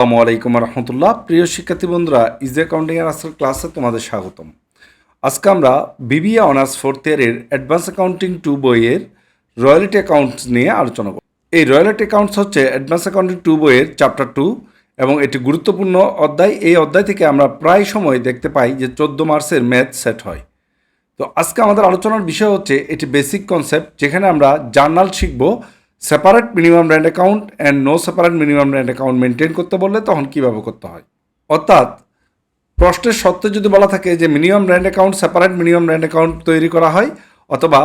আসসালামু আলাইকুম রহমতুল্লাহ। প্রিয় শিক্ষার্থী বন্ধুরা, ইজি অ্যাকাউন্টিং এর আজকের ক্লাসে তোমাদের স্বাগতম। আজকে আমরা বিবিএ অনার্স ফোর্থ ইয়ারের অ্যাডভান্স অ্যাকাউন্টিং টু বইয়ের রয়্যালিটি অ্যাকাউন্টস নিয়ে আলোচনা করব। এই রয়্যালিটি অ্যাকাউন্টস হচ্ছে অ্যাডভান্স অ্যাকাউন্টিং টু বইয়ের চ্যাপ্টার টু এবং এটি গুরুত্বপূর্ণ অধ্যায়। এই অধ্যায় থেকে আমরা প্রায় সময় দেখতে পাই যে চোদ্দ মার্চের ম্যাথ সেট হয়। তো আজকে আমাদের আলোচনার বিষয় হচ্ছে, এটি বেসিক কনসেপ্ট, যেখানে আমরা জার্নাল শিখব separate minimum rent account and no separate minimum rent account maintain করতে বললে তখন কীভাবে করতে হয়? অর্থাৎ, প্রশ্নের সত্ত্বে যদি বলা থাকে যে minimum rent account separate minimum rent account তৈরি করা হয়, অথবা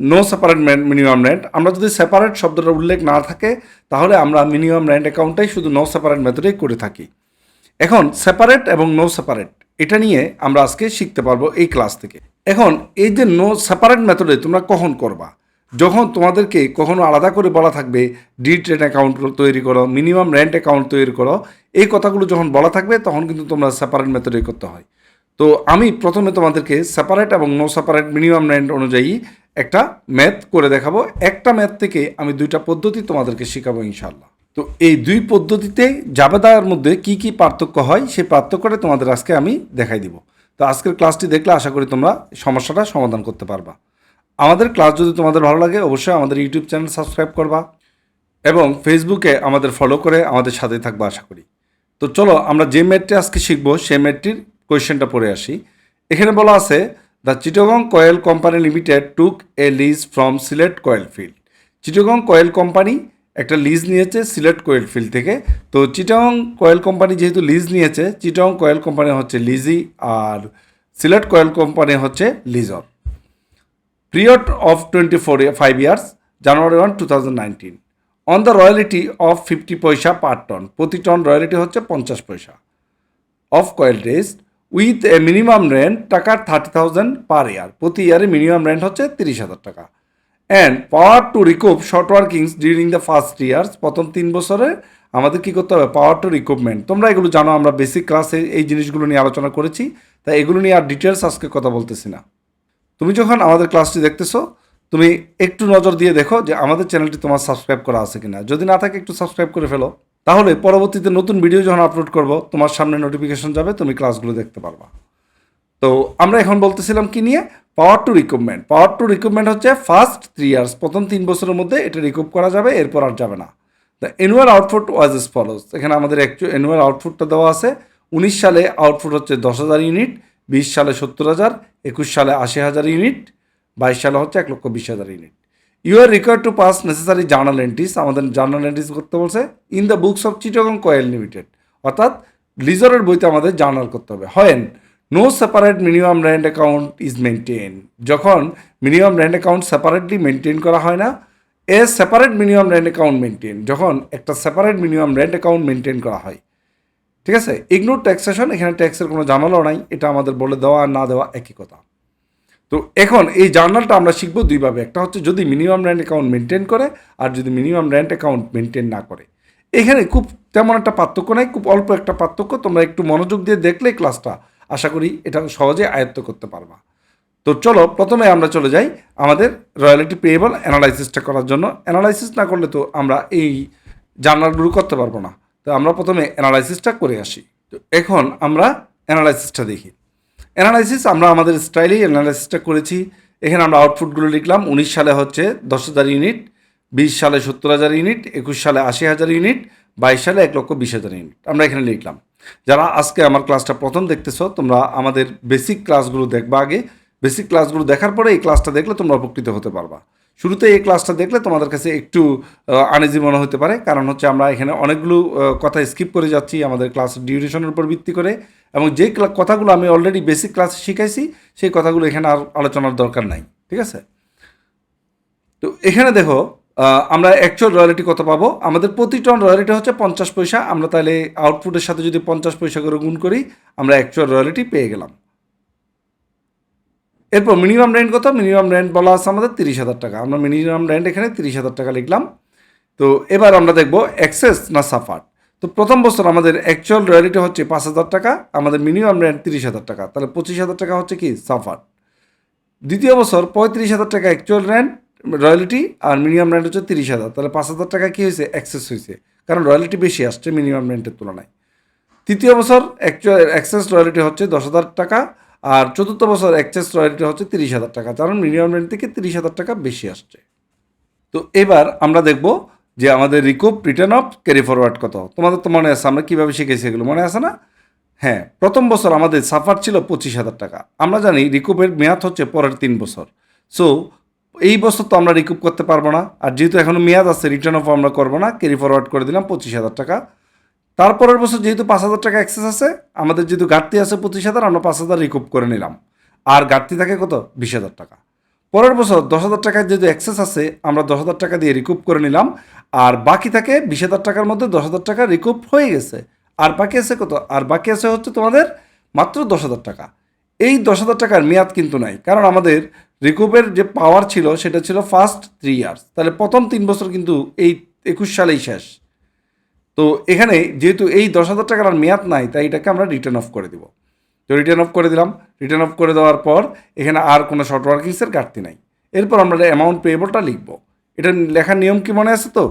নো সেপারেট মিনিমাম র্যান্ড আমরা যদি সেপারেট শব্দটার উল্লেখ না থাকে, তাহলে আমরা মিনিমাম র্যান্ড অ্যাকাউন্টটাই শুধু নো সেপারেট মেথডেই করে থাকি। এখন সেপারেট এবং নো সেপারেট এটা নিয়ে আমরা আজকে শিখতে পারব এই ক্লাস থেকে। এখন, এই যে নো সেপারেট মেথডে তোমরা কখন করবা? যখন তোমাদেরকে কখনো আলাদা করে বলা থাকবে ডি ট্রেন অ্যাকাউন্ট তৈরি করো মিনিমাম রেন্ট অ্যাকাউন্ট তৈরি করো, এই কথাগুলো যখন বলা থাকবে, তখন কিন্তু তোমরা সেপারেট মেথডে করতে হয়। তো আমি প্রথমে তোমাদেরকে সেপারেট এবং নো সেপারেট মিনিমাম রেন্ট অনুযায়ী একটা ম্যাথ করে দেখাবো। একটা ম্যাথ থেকে আমি দুইটা পদ্ধতি তোমাদেরকে শেখাবো ইনশাল্লাহ তো এই দুই পদ্ধতিতে জাবেদার মধ্যে কি কি পার্থক্য হয়, সেই পার্থক্যটা তোমাদের আজকে আমি দেখাই দিব। তো আজকের ক্লাসটি দেখলে আশা করি তোমরা সমস্যাটা সমাধান করতে পারবা। আমাদের ক্লাস যদি তোমাদের ভালো লাগে, অবশ্যই আমাদের ইউটিউব চ্যানেল সাবস্ক্রাইব করবা এবং ফেসবুকে আমাদের ফলো করে আমাদের সাথে থাকবা, আশা করি। তো চলো, আমরা যে ম্যাটটি আজকে শিখব সেই ম্যাটটির কোয়েশ্চেনটা পড়ে আসি। এখানে বলা আছে the Chittagong coal company limited took a lease from Sylhet coal field Chittagong coal company একটা লিজ নিয়েছে সিলেট কয়েল ফিল্ড থেকে। তো চিটগং কয়েল কোম্পানি যেহেতু লিজ নিয়েছে চিটগং কয়েল কোম্পানি হচ্ছে লিজি আর সিলেট কয়েল কোম্পানি হচ্ছে lessor period of 24 5 years, january 1 2019 on the royalty of 50 পয়সা পার টন প্রতি টন রয়্যালিটি হচ্ছে পঞ্চাশ পয়সা of coal raised with a minimum rent টাকা থার্টি থাউজেন্ড পার ইয়ার প্রতি ইয়ারে মিনিমাম রেন্ট হচ্ছে তিরিশ হাজার টাকা. And power to recoup short workings during the first years প্রথম তিন বছরে আমাদের কী করতে হবে? পাওয়ার টু রিকুপমেন্ট তোমরা এগুলো জানো, আমরা বেসিক ক্লাসে এই জিনিসগুলো নিয়ে আলোচনা করেছি, তাই এগুলো নিয়ে আর ডিটেলস আজকে কথা বলতেছি না। তুমি যখন আমাদের ক্লাসটি দেখতেছো, তুমি একটু নজর দিয়ে দেখো যে আমাদের চ্যানেলটি তোমার সাবস্ক্রাইব করা আছে কিনা। যদি না থাকে, একটু সাবস্ক্রাইব করে ফেলো। তাহলে পরবর্তীতে নতুন ভিডিও যখন আপলোড করব, তোমার সামনে নোটিফিকেশন যাবে, তুমি ক্লাসগুলো দেখতে পারবা। তো আমরা এখন বলতেছিলাম কি নিয়ে? পাওয়ার টু রিকুপমেন্ট পাওয়ার টু রিকুপমেন্ট হচ্ছে ফার্স্ট থ্রি ইয়ার্স প্রথম তিন বছরের মধ্যে এটা রিকুপ করা যাবে, এরপর আর যাবে না। The annual output was as follows এখানে আমাদের অ্যাকচুয়াল অ্যানুয়াল আউটপুটটা দেওয়া আছে। উনিশ সালে আউটপুট হচ্ছে দশ হাজার ইউনিট বিশ সালে সত্তর হাজার, একুশ সালে আশি হাজার ইউনিট, বাইশ সালে হচ্ছে এক লক্ষ বিশ হাজার unit. You are required to pass necessary journal entries আমাদের জার্নাল এন্ট্রিস করতে বলছে in the books of Chittagong coal limited অর্থাৎ, লিজরের বইতে আমাদের জার্নাল করতে হবে। হয় no separate minimum rent account is maintain যখন minimum rent account separately maintain করা হয় না a separate minimum rent account maintain যখন একটা separate minimum rent account maintain করা হয়। ঠিক আছে? ইগনোর ট্যাক্সেশন এখানে ট্যাক্সের কোনো জানালাও নাই। এটা আমাদের বলে দেওয়া আর না দেওয়া একই কথা। তো এখন এই জার্নালটা আমরা শিখব দুইভাবে একটা হচ্ছে যদি মিনিমাম র্যান্ট অ্যাকাউন্ট মেনটেন করে, আর যদি মিনিমাম র্যান্ট অ্যাকাউন্ট মেনটেন না করে। এখানে খুব তেমন একটা পার্থক্য নাই, খুব অল্প একটা পার্থক্য। তোমরা একটু মনোযোগ দিয়ে দেখলে ক্লাসটা আশা করি এটা সহজে আয়ত্ত করতে পারবা। তো চলো, প্রথমে আমরা চলে যাই আমাদের রয়্যালিটি পেয়েবল অ্যানালাইসিসটা করার জন্য। অ্যানালাইসিস না করলে তো আমরা এই জার্নালগুলো করতে পারব না। তো আমরা প্রথমে অ্যানালাইসিসটা করে আসি। তো এখন আমরা অ্যানালাইসিসটা দেখি। অ্যানালাইসিস আমরা আমাদের স্টাইলেই অ্যানালাইসিসটা করেছি। এখানে আমরা আউটপুটগুলো লিখলাম। উনিশ সালে হচ্ছে দশ হাজার ইউনিট বিশ সালে সত্তর হাজার ইউনিট একুশ সালে আশি হাজার ইউনিট বাইশ সালে এক লক্ষ বিশ হাজার ইউনিট আমরা এখানে লিখলাম। যারা আজকে আমার ক্লাসটা প্রথম দেখতেছো, তোমরা আমাদের বেসিক ক্লাসগুলো দেখবা আগে। বেসিক ক্লাসগুলো দেখার পরে এই ক্লাসটা দেখলে তোমরা উপকৃত হতে পারবা। শুরুতে এই ক্লাসটা দেখলে তোমাদের কাছে একটু আনেজি মনে হতে পারে। কারণ হচ্ছে আমরা এখানে অনেকগুলো কথা স্কিপ করে যাচ্ছি আমাদের ক্লাস ডিউরেশনের উপর ভিত্তি করে। এবং যে কথাগুলো আমি অলরেডি বেসিক ক্লাস শিখাইছি, সেই কথাগুলো এখানে আর আলোচনার দরকার নাই। ঠিক আছে? তো এখানে দেখো আমরা অ্যাকচুয়াল রয়্যালিটি কত পাবো? আমাদের প্রতি টন রয়্যালিটি হচ্ছে পঞ্চাশ পয়সা। আমরা তাহলে আউটপুটের সাথে যদি পঞ্চাশ পয়সা করে গুণ করি, আমরা অ্যাকচুয়াল রয়্যালিটি পেয়ে গেলাম। এরপর মিনিমাম রেন্ট কত? মিনিমাম রেন্ট বলা আছে আমাদের তিরিশ হাজার টাকা। আমরা মিনিমাম রেন্ট এখানে তিরিশ হাজার টাকা লিখলাম। তো এবার আমরা দেখব অ্যাক্সেস না সাফার তো প্রথম বছর আমাদের অ্যাকচুয়াল রয়্যালিটি হচ্ছে পাঁচ হাজার টাকা, আমাদের মিনিমাম রেন্ট তিরিশ হাজার টাকা। তাহলে পঁচিশ হাজার টাকা হচ্ছে কি? সাফার দ্বিতীয় বছর পঁয়ত্রিশ হাজার টাকা অ্যাকচুয়াল রেন্ট রয়্যালিটি আর মিনিমাম রেন্ট হচ্ছে তিরিশ হাজার। তাহলে পাঁচ হাজার টাকা কী হয়েছে? অ্যাক্সেস হয়েছে। কারণ রয়্যালিটি বেশি আসছে মিনিমাম রেন্টের তুলনায়। তৃতীয় বছর অ্যাকচুয়াল অ্যাক্সেস রয়্যালিটি হচ্ছে দশ হাজার টাকা। আর চতুর্থ বছর অ্যাক্সেস রয়্যালিটি হচ্ছে তিরিশ হাজার টাকা, কারণ মিনিমাম রেন্ট থেকে তিরিশ হাজার টাকা বেশি আসছে। তো এবার আমরা দেখব যে আমাদের recoup return of carry forward কত। তোমাদের তো মনে আছে, আমরা কীভাবে শিখেছি এগুলো, মনে আছে না? হ্যাঁ প্রথম বছর আমাদের সাফার ছিল পঁচিশ হাজার টাকা। আমরা জানি রিকুপের মেয়াদ হচ্ছে পরের তিন বছর। সো এই বছর তো আমরা রিকুপ করতে পারব না, আর যেহেতু এখনও মেয়াদ আছে রিটার্ন অফ আমরা করব না ক্যারি ফরওয়ার্ড করে দিলাম পঁচিশ হাজার টাকা। তারপরের বছর যেহেতু পাঁচ হাজার টাকা অ্যাক্সেস আছে, আমাদের যেহেতু ঘাটতি আছে পঁচিশ হাজার, আমরা পাঁচ হাজার রিকুপ করে নিলাম। আর ঘাটতি থাকে কত? বিশ হাজার টাকা। পরের বছর দশ হাজার টাকার যেহেতু অ্যাক্সেস আছে, আমরা দশ হাজার টাকা দিয়ে রিকুপ করে নিলাম। আর বাকি থাকে বিশ হাজার টাকার মধ্যে দশ হাজার টাকা রিকুপ হয়ে গেছে। আর বাকি আছে কত? আর বাকি আছে হচ্ছে তোমাদের মাত্র দশ হাজার টাকা। এই দশ হাজার টাকার মেয়াদ কিন্তু নাই, কারণ আমাদের রিকুপের যে পাওয়ার ছিল, সেটা ছিল ফার্স্ট থ্রি ইয়ার্স তাহলে প্রথম তিন বছর কিন্তু এই একুশ সালেই শেষ। তো এখানে যেহেতু এই দশ হাজার টাকার আর মেয়াদ নাই, তাই এটাকে আমরা রিটার্ন অফ করে দিব। তো রিটার্ন অফ করে দিলাম। রিটার্ন অফ করে দেওয়ার পর এখানে আর কোনো শর্ট ওয়ার্কিংসের ঘাটতি নাই। এরপর আমরা অ্যামাউন্ট পেয়েবলটা লিখব। এটা লেখার নিয়ম কি মনে আছে তো?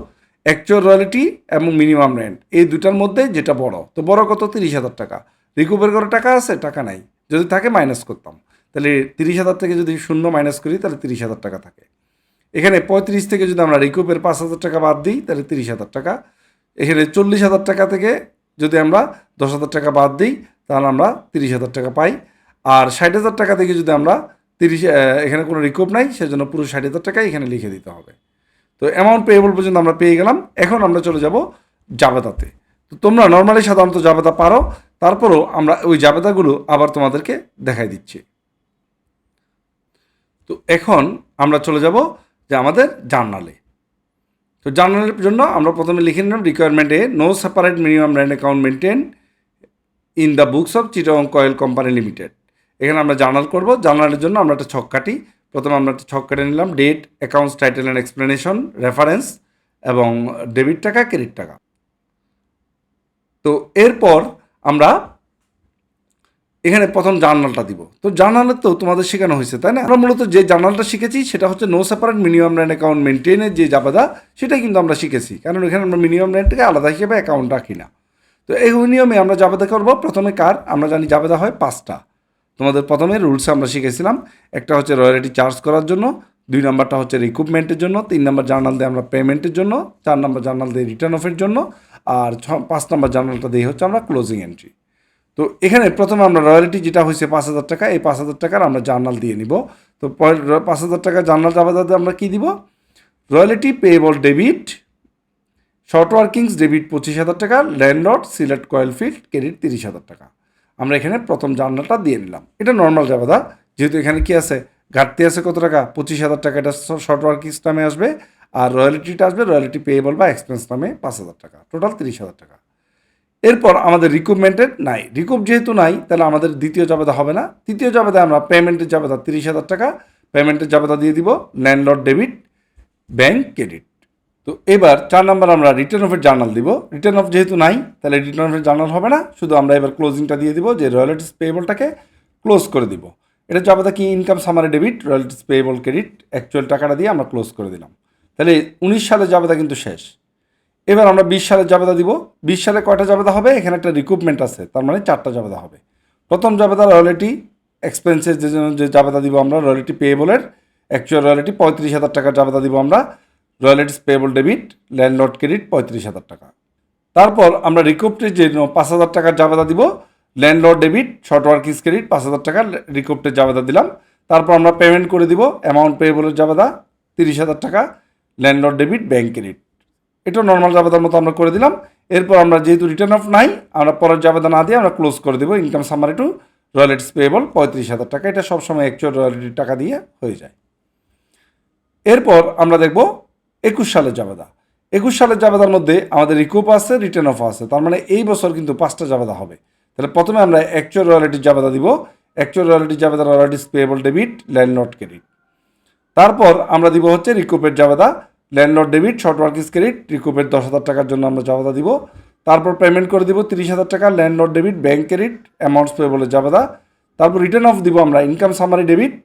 অ্যাকচুয়াল রয়্যালিটি এবং মিনিমাম রেন্ট এই দুটার মধ্যে যেটা বড়। তো বড় কত? তিরিশ হাজার টাকা। রিকুপের করে টাকা আছে? টাকা নাই। যদি থাকে মাইনাস করতাম। তাহলে তিরিশ হাজার থেকে যদি শূন্য মাইনাস করি, তাহলে তিরিশ হাজার টাকা থাকে। এখানে পঁয়ত্রিশ থেকে যদি আমরা রিকুপের পাঁচ হাজার টাকা বাদ দিই, তাহলে তিরিশ হাজার টাকা। এখানে চল্লিশ হাজার টাকা থেকে যদি আমরা দশ হাজার টাকা বাদ দিই, তাহলে আমরা তিরিশ হাজার টাকা পাই। আর ষাট হাজার টাকা থেকে যদি আমরা তিরিশ এখানে কোনো রিকুপ নাই, সেজন্য পুরো ষাট হাজার টাকা এখানে লিখে দিতে হবে। তো অ্যামাউন্ট পেয়েবল পর্যন্ত আমরা পেয়ে গেলাম। এখন আমরা চলে যাব জাবেদাতে। তো তোমরা নর্মালি সাধারণত জাবেদা পারো, তারপরও আমরা ওই জাবেদাগুলো আবার তোমাদেরকে দেখাই দিচ্ছি। তো এখন আমরা চলে যাব যে আমাদের জার্নালে। তো জার্নালের জন্য আমরা প্রথমে লিখে নিলাম রিকোয়ারমেন্টে no separate minimum rent account maintain in the books of Chittagong coil company limited এখানে আমরা জার্নাল করব জার্নালের জন্য আমরা একটা ছক কাটি। প্রথমে আমরা একটা ছক কেটে নিলাম date accounts title and explanation reference এবং ডেবিট টাকা ক্রেডিট টাকা। তো এরপর আমরা এখানে প্রথম জার্নালটা দিব। তো জার্নালে তো তোমাদের শেখানো হয়েছে, তাই না? আমরা মূলত যে জার্নালটা শিখেছি সেটা হচ্ছে no separate minimum rent account মেনটেনের যে জাবাদা, সেটাই কিন্তু আমরা শিখেছি। কারণ এখানে আমরা মিনিমাম র্যান্টকে আলাদা হিসেবে অ্যাকাউন্ট রাখি না। তো এই নিয়মে আমরা জাবেদা করব। প্রথমে কার? আমরা জানি জাবেদা হয় পাঁচটা। তোমাদের প্রথমে রুলস আমরা শিখেছিলাম। একটা হচ্ছে রয়্যালিটি চার্জ করার জন্য, দুই নাম্বারটা হচ্ছে রিকুইপমেন্টের জন্য, তিন নম্বর জার্নাল দিয়ে আমরা পেমেন্টের জন্য, চার নম্বর জার্নাল দিয়ে রিটার্ন অফের জন্য, আর ছ পাঁচ নম্বর জার্নালটা দিয়ে হচ্ছে আমরা ক্লোজিং এন্ট্রি তো এখানে প্রথমে আমরা রয়্যালিটি যেটা হয়েছে পাঁচ হাজার টাকা, এই পাঁচ হাজার টাকার আমরা জার্নাল দিয়ে নিব। তো পাঁচ হাজার টাকা জার্নাল জাবেদাতে আমরা কী দিব? Royalty payable debit short workings debit পঁচিশ হাজার টাকা ল্যান্ডলর্ড সিলেক্ট কয়েল ফিল্ড ক্রেডিট তিরিশ হাজার টাকা। আমরা এখানে প্রথম জার্নালটা দিয়ে নিলাম। এটা নর্মাল জাবেদা যেহেতু এখানে কি আছে? ঘাটতি আছে কত টাকা? পঁচিশ হাজার টাকা। এটা শর্ট ওয়ার্কিংস নামে আসবে। আর রয়্যালিটিটা আসবে রয়্যালিটি পেয়েবল বা এক্সপেন্স নামে পাঁচ হাজার টাকা। টোটাল তিরিশ হাজার টাকা। এরপর আমাদের রিকুপমেন্টের নাই। রিকুপ যেহেতু নাই, তাহলে আমাদের দ্বিতীয় জাবেদা হবে না। তৃতীয় জাবেদা আমরা পেমেন্টের জাবেদা তিরিশ হাজার টাকা পেমেন্টের জাবেদা দিয়ে দিব ল্যান্ডলর্ড ডেবিট ব্যাংক ক্রেডিট তো এবার চার নাম্বার আমরা রিটার্ন অফের জার্নাল দিব। রিটার্ন অফ যেহেতু নাই, তাহলে রিটার্ন অফের জার্নাল হবে না। শুধু আমরা এবার ক্লোজিংটা দিয়ে দিব, যে রয়্যালিটিস পেয়েবলটাকে ক্লোজ করে দিব। এটা জাবেদা কি income summary debit royalties payable credit actual টাকাটা দিয়ে আমরা ক্লোজ করে দিলাম। তাহলে উনিশ সালে জাবেদা কিন্তু শেষ। এবার আমরা বিশ সালের জাবেদা দিব। বিশ সালে কয়টা জাবেদা হবে? এখানে একটা রিক্রুটমেন্ট আছে, তার মানে চারটা জাবেদা হবে। প্রথম জাবেদা রয়্যালিটি এক্সপেন্সেস যে যে জাবেদা দিব আমরা রয়্যালিটি পেয়েবলের অ্যাকচুয়াল রয়্যালিটি পঁয়ত্রিশ হাজার টাকার জাবেদা দিব আমরা। Royalties payable debit landlord credit পঁয়ত্রিশ হাজার টাকা। তারপর আমরা রিকুপ্টের যে পাঁচ হাজার টাকার জাবেদা দিব landlord debit short workings credit পাঁচ হাজার টাকার রিকুপ্টের জাবেদা দিলাম। তারপর আমরা পেমেন্ট করে দিব অ্যামাউন্ট পেয়েবলের জাবেদা, তিরিশ হাজার টাকা ল্যান্ডলর্ড ডেবিট ব্যাঙ্ক ক্রেডিট এটা নর্মাল জাবেদার মতো আমরা করে দিলাম। এরপর আমরা যেহেতু রিটার্ন অফ নাই, আমরা পরের জাবেদা না দিয়ে আমরা ক্লোজ করে দেবো। Income summary to royalties payable পঁয়ত্রিশ হাজার টাকা। এটা সবসময় অ্যাকচুয়াল রয়্যালিটির টাকা দিয়ে হয়ে যায়। এরপর আমরা দেখব একুশ সালের জাবেদা একুশ সালের জাবেদার মধ্যে আমাদের রিকুপ আছে রিটার্ন অফ আছে। তার মানে এই বছর কিন্তু পাঁচটা জাবেদা হবে। তাহলে প্রথমে আমরা অ্যাকচুয়াল রয়্যালিটির জাবেদা দিব। অ্যাকচুয়াল রয়্যালিটির জাবেদা royalties payable debit landlord credit তারপর আমরা দিব হচ্ছে রিকুপের জাবেদা landlord debit short workings credit, রিকুপের দশ হাজার টাকার জন্য আমরা জাবেদা দিব। তারপর পেমেন্ট করে দিব তিরিশ হাজার টাকা landlord debit bank credit, amounts পেয়েবলের জাবেদা। তারপর রিটার্ন অফ দিব আমরা ইনকাম সামারি ডেবিট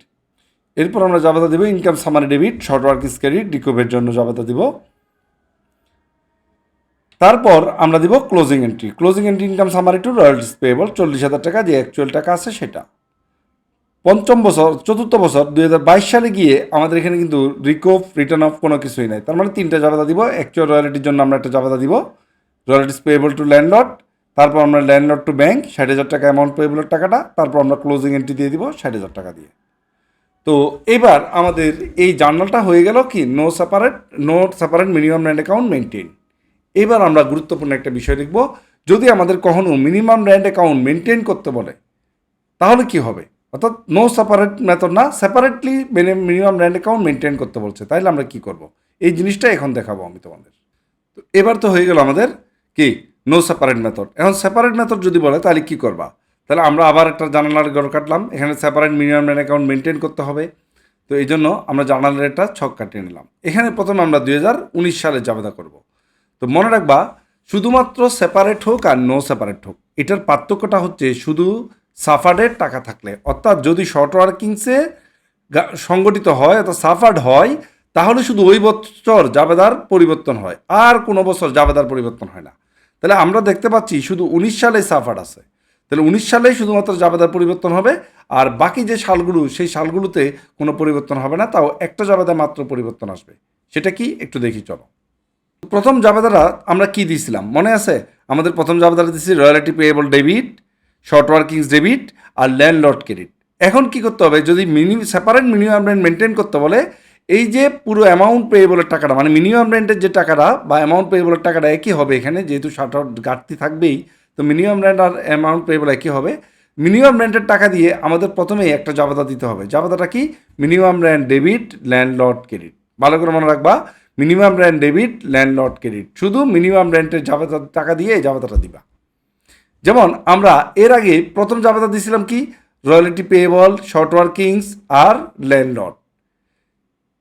এরপর আমরা জাবেদা দেবো income summary debit short workings credit, রিকুপের জন্য জাবেদা দিব। তারপর আমরা দিব closing entry. Closing entry income summary to royalties payable, চল্লিশ হাজার টাকা, যে অ্যাকচুয়াল টাকা আছে সেটা। পঞ্চম বছর, চতুর্থ বছর, দুই হাজার বাইশ সালে গিয়ে আমাদের এখানে কিন্তু রিকোভ রিটার্ন অফ কোনো কিছুই নাই। তার মানে তিনটা জাবেদা দিব অ্যাকচুয়াল রয়্যালিটির জন্য আমরা একটা জাবেদা দিব। রয়্যালিটিস পেয়েবল টু ল্যান্ডলর্ড তারপর আমরা ল্যান্ডলর্ড টু ব্যাংক ষাট হাজার টাকা অ্যামাউন্ট পেয়েবলের টাকাটা, তারপর আমরা ক্লোজিং এন্ট্রি দিয়ে দিব, ষাট হাজার টাকা দিয়ে। তো এবার আমাদের এই জার্নালটা হয়ে গেল কি no separate no separate minimum rent account maintain এবার আমরা গুরুত্বপূর্ণ একটা বিষয় দেখব, যদি আমাদের কখনো মিনিমাম র্যান্ড অ্যাকাউন্ট মেনটেন করতে বলে, তাহলে কি হবে? অর্থাৎ নো সেপারেট মেথড না separately minimum rent account maintain করতে বলছে। তাইলে আমরা কি করব? এই জিনিসটা এখন দেখাবো আমি তোমাদের। তো এবার তো হয়ে গেল আমাদের কি? নো সেপারেট মেথড এখন সেপারেট মেথড যদি বলে, তাহলে কি করবা? তাহলে আমরা আবার একটা জানালার গড় কাটলাম। এখানে separate minimum rent account maintain করতে হবে। তো এই জন্য আমরা জানালার একটা ছক কাটিয়ে নিলাম। এখানে প্রথমে আমরা দু হাজার উনিশ সালে জাবেদা করব। তো মনে রাখবা, শুধুমাত্র সেপারেট হোক আর নো সেপারেট হোক, এটার পার্থক্যটা হচ্ছে শুধু সাফার্ডের টাকা থাকলে। অর্থাৎ যদি শর্ট ওয়ার্কিংসে সংগঠিত হয়, অর্থাৎ সাফার্ড হয়, তাহলে শুধু ওই বছর জাবেদার পরিবর্তন হয়। আর কোনো বছর জাবেদার পরিবর্তন হয় না। তাহলে আমরা দেখতে পাচ্ছি শুধু উনিশ সালে সাফার্ড আছে। তাহলে উনিশ সালেই শুধুমাত্র জাবেদার পরিবর্তন হবে। আর বাকি যে সালগুলো, সেই সালগুলোতে কোনো পরিবর্তন হবে না, তাও একটা জাবেদা মাত্র পরিবর্তন আসবে। সেটা কি? একটু দেখি, চলো। প্রথম জাবেদারা আমরা কি দিয়েছিলাম মনে আছে? আমাদের প্রথম জাবেদারা দিয়েছি royalty payable debit short workings debit আর ল্যান্ডলর্ড ক্রেডিট। এখন কি করতে হবে? যদি mini separate minimum rent maintain করতে বলে, এই যে পুরো অ্যামাউন্ট পেয়েবলের টাকাটা মানে মিনিমাম রেন্টের যে টাকাটা বা অ্যামাউন্ট পেয়েবলের টাকাটা একই হবে এখানে, যেহেতু শার্ট ঘাটতি থাকবেই, তো মিনিমাম রেন্ট আর অ্যামাউন্ট পেয়েবল একই হবে। মিনিমাম রেন্টের টাকা দিয়ে আমাদের প্রথমেই একটা জাবাদা দিতে হবে। জাবেদাটা কি? Minimum rent debit landlord credit ভালো করে মনে রাখবা minimum rent debit landlord credit শুধু মিনিমাম রেন্টের জাবেদা টাকা দিয়ে জাবেদাটা দিবা। যেমন আমরা এর আগে প্রথম জাবেদা দিয়েছিলাম কি? রয়্যালিটি পেয়েবল শর্ট ওয়ার্কিংস আর ল্যান্ডলর্ড।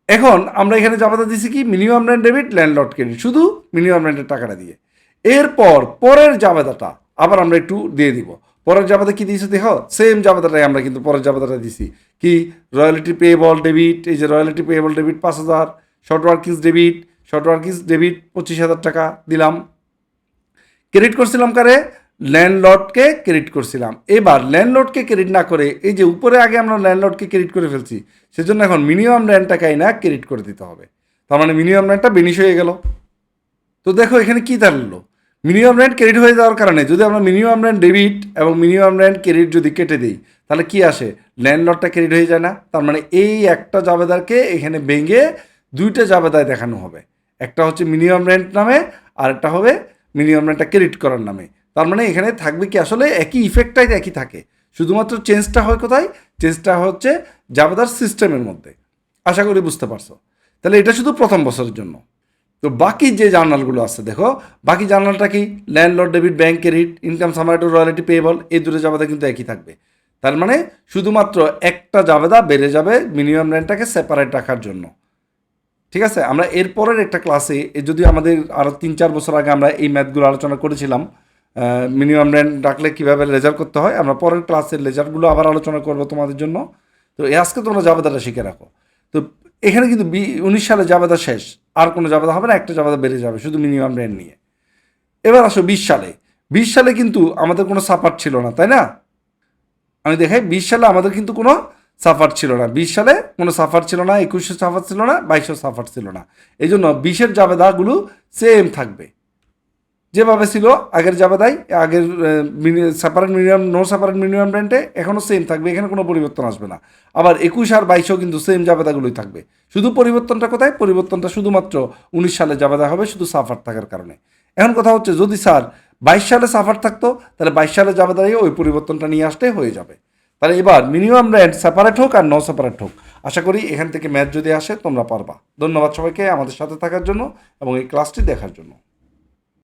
এখন আমরা এখানে জাবেদা দিয়েছি কি? Minimum rent debit, landlord credit. শুধু মিনিমাম রেন্টের টাকাটা দিয়ে। এরপর পরের জাবেদাটা আবার আমরা একটু দিয়ে দিব। পরের জাবেদা কি দিয়েছি দেখো? সেম জাবেদাটাই আমরা কিন্তু পরের জাবেদাটা দিছি কি? রয়্যালিটি পেয়েবল ডেবিট, এই যে রয়্যালিটি পেয়েবল ডেবিট পাঁচ হাজার short workings debit short workings debit পঁচিশ হাজার টাকা দিলাম। ক্রেডিট করছিলাম কারে? ল্যান্ডলর্ডকে ক্রেডিট করছিলাম। এবার ল্যান্ডলর্ডকে ক্রেডিট না করে এই যে উপরে আগে আমরা ল্যান্ডলর্ডকে ক্রেডিট করে ফেলছি, সেজন্য এখন মিনিমাম র্যান্টটাকে না ক্রেডিট করে দিতে হবে। তার মানে মিনিমাম র্যান্টটা বেনিশ হয়ে গেল। তো দেখো এখানে কি দাঁড়াল? মিনিমাম র্যান্ট ক্রেডিট হয়ে যাওয়ার কারণে যদি আমরা মিনিমাম র্যান্ট ডেবিট এবং মিনিমাম র্যান্ট ক্রেডিট যদি কেটে দিই, তাহলে কি আসে? ল্যান্ডলর্ডটা ক্রেডিট হয়ে যায় না। তার মানে এই একটা জাবেদারকে এখানে ভেঙে দুইটা জাবেদায় দেখানো হবে। একটা হচ্ছে মিনিমাম রেন্ট নামে আর একটা হবে মিনিমাম রেন্টটা ক্রেডিট করার নামে। তার মানে এখানে থাকবে কি আসলে একই ইফেক্টটাই একই থাকে। শুধুমাত্র চেঞ্জটা হয় কোথায়? চেঞ্জটা হচ্ছে জাবেদার সিস্টেমের মধ্যে। আশা করি বুঝতে পারছ। তাহলে এটা শুধু প্রথম বছরের জন্য। তো বাকি যে জার্নালগুলো আছে, দেখো, বাকি জার্নালটা কি? Landlord debit bank credit income summary to royalty payable এই দুটো জাবেদা কিন্তু একই থাকবে। তার মানে শুধুমাত্র একটা জাবেদা বেড়ে যাবে মিনিমাম রেন্টটাকে সেপারেট রাখার জন্য। ঠিক আছে? আমরা এরপরের একটা ক্লাসে যদি আমাদের আরও তিন চার বছর আগে আমরা এই ম্যাথগুলো আলোচনা করেছিলাম মিনিমাম রেন্ট ডাকলে কীভাবে লেজার করতে হয়? আমরা পরের ক্লাসের লেজারগুলো আবার আলোচনা করব তোমাদের জন্য। তো আজকে তোমরা জাবেদাটা শিখে রাখো। তো এখানে কিন্তু বি উনিশ সালে জাবেদা শেষ। আর কোনো জাবেদা হবে না, একটা জাবেদা বেড়ে যাবে, শুধু মিনিমাম রেন্ট নিয়ে। এবার আসো বিশ সালে। বিশ সালে কিন্তু আমাদের কোনো সাপার ছিল না, তাই না? আমি দেখাই, বিশ সালে আমাদের কিন্তু কোনো সাফার ছিল না। বিশ সালে কোনো সাফার ছিল না, একুশে সাফার ছিল না বাইশে সাফার ছিল না। এই জন্য বিশের জাবেদাগুলো সেম থাকবে। যেভাবে ছিল, আগের জাবেদাই আগের separate minimum no separate minimum রেন্টে এখনও সেম থাকবে, এখানে কোনো পরিবর্তন আসবে না। আবার একুশ আর বাইশেও কিন্তু সেম জাবেদাগুলোই থাকবে। শুধু পরিবর্তনটা কোথায়? পরিবর্তনটা শুধুমাত্র উনিশ সালে জাবেদা হবে, শুধু সাফার থাকার কারণে। এখন কথা হচ্ছে, যদি স্যার বাইশ সালে সাফার থাকতো, তাহলে বাইশ সালে জাবেদাই ওই পরিবর্তনটা নিয়ে আসতে হয়ে যাবে। তাহলে এবার মিনিমাম রেন্ট সেপারেট হোক আর নো সেপারেট হোক, আশা করি এখান থেকে ম্যাথ যদি আসে, তোমরা পারবা। ধন্যবাদ সবাইকে আমাদের সাথে থাকার জন্য এবং এই ক্লাসটি দেখার জন্য।